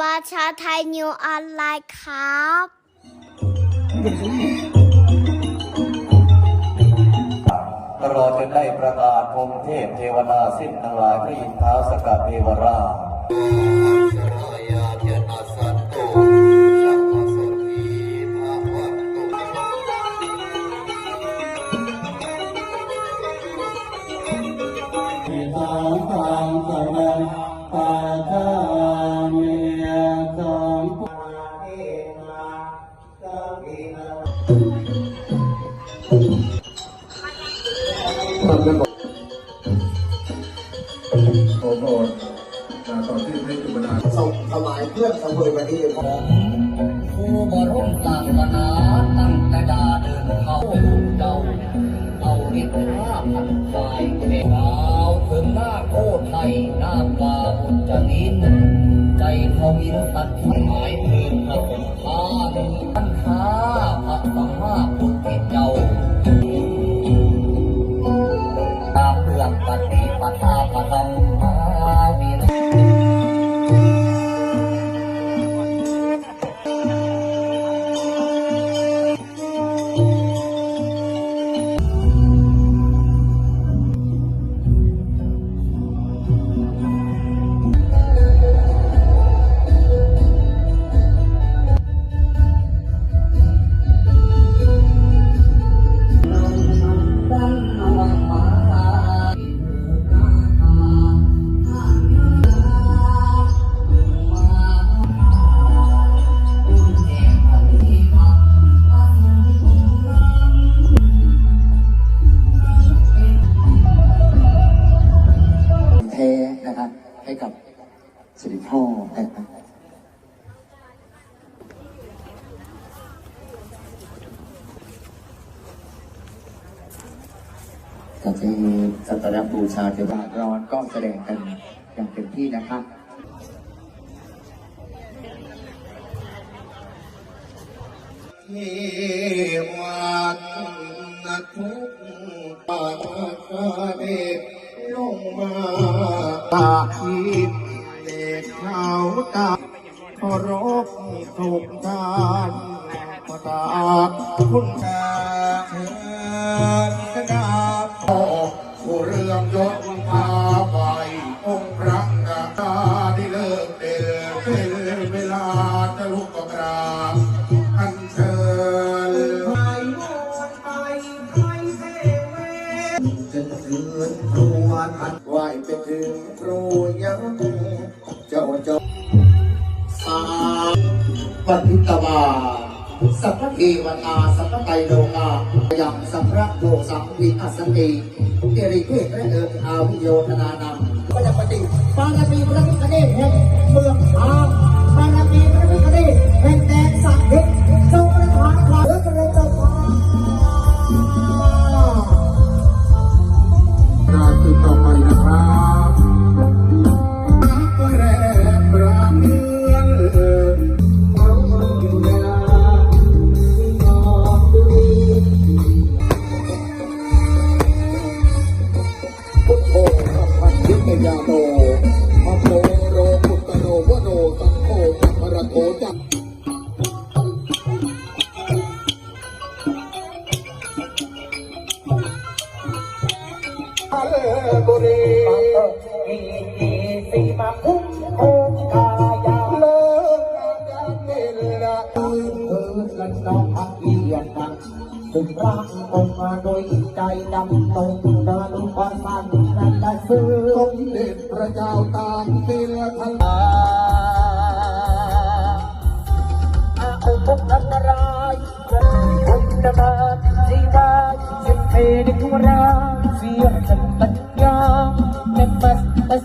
ประชาไทยนิวออนไลน์ครับ ตลอดจนได้ประกาศพรหมเทพเทวดาสิ้นทั้งหลายพระอินทร์ท้าวสกัดเทวราชทิสาสังสนังปาทามิ ขอพรนะตอที่ให้จุบนาส่งถวายเพื่อนสมุยวันนี้ผมผู้บรมศาสนาตั้งแต่ดาเดินเข้าเจ้าเอาฤทธิ์ห้าพันฝ่ายเทวาวถึงหน้าโคตรไทยหน้าปาบุญจนินใจทวินตัดหมายเพลงพระสงฆ์ทานปัญหาพระสัมมา ให้กับสิริพ่อนะครับก็จะมีสักการบูชาเทวดาร้อนก็แสดงกันอย่างเต็มที่นะครับเทวัดนัทุกปาคาเดลงมา เขาตาเคารพถูกทานพระตาคุณตาเถิดสดาพอผู้เรื่องยศพาไป องค์พระกาตาได้เลิกเดือเป็นเวลาจะลุกกกราบอันเชิญไปโมนไปไทยเทเวจะเถือนครวญอันไหวไปถึงครูยังเจ้าเจ้า ปฏิตวาสัพพะเทวตาสัพไตโลกายังสัพพะโลสัมวิอัสติเอริเกตและเอิญอาวิโยธนานังก็จะปฏิปารามีพระพิฆเนศแห่งเมืองทางปารามีพระพิฆเนศแห่งแดนสักดิ์เพชรทรงประทานความรักและเจ้าฟ้านาทีต่อ บุรีอีอีสีมาคุ้มคงกายาเลิกการเมลาพื้นพื้นและน้องพักเอียดนักถึงรักคงมาโดยใจดำตรงเดินอุปสรรคนันละซื้อสมเด็จพระเจ้าตากสิน เพดิทุราเสียงสันปัญญาเนปัสตัส